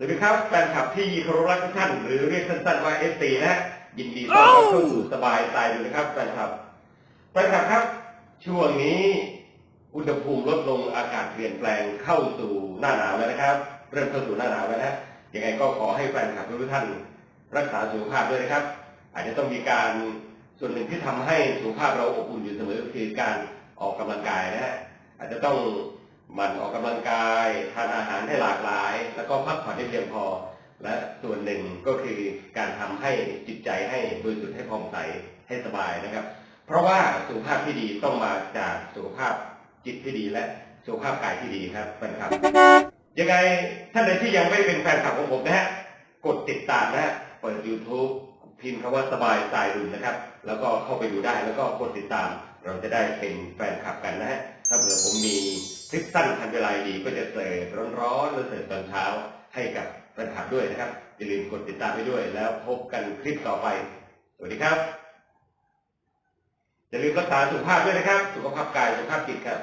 สวัสดีครับแฟนคลับที่เคารพรักทุกท่านหรือเรียกสั้นๆว่าเอฟซีนะฮะยินดีต้อนรับเข้าสู่สบายตายดูนะครับแฟนคลับแฟนคลับครับ ช่วงนี้อุณหภูมิลดลงอากาศเปลี่ยนแปลงเข้าสู่หน้าหนาวแล้วนะครับ เริ่มเข้าสู่หน้าหนาวแล้วนะยังไงก็ขอให้แฟนคลับทุกท่าน รักษาสุขภาพด้วยนะครับ อาจจะต้องมีการส่วนหนึ่งที่ทำให้สุขภาพเราอบอุ่นอยู่เสมอก็คือการออกกำลังกายนะฮะอาจจะต้องห มั่นออกกำลังกายทานอาหารให้หลากหลาย แล้วก็พักผ่อนให้เพียงพอ และส่วนหนึ่งก็คือการทำให้จิตใจให้บริสุทธิ์ให้ผ่องใสให้สบายนะครับ เพราะว่าสุขภาพที่ดีต้องมาจากสุขภาพจิตที่ดีและสุขภาพกายที่ดีครับแฟนคลับยังไงท่านใดที่ยังไม่เป็นแฟนคลับของผมนะฮะกดติดตามนะฮะเปิด YouTube พิมพ์คำว่าสบายสายดุนนะครับ แล้วก็เข้าไปดูได้แล้วก็กดติดตาม เราจะได้เป็นแฟนคลับกันนะฮะถ้าเผื่อผมมี คลิปสั้นทันเวลาดีก็จะเสิร์ฟร้อนๆแล้วเสิร์ฟตอนเช้าให้กับแฟนคลับด้วยนะครับ อย่าลืมกดติดตามไปด้วย แล้วพบกันคลิปต่อไป สวัสดีครับ อย่าลืมรักษาสุขภาพด้วยนะครับ สุขภาพกายสุขภาพจิตครับ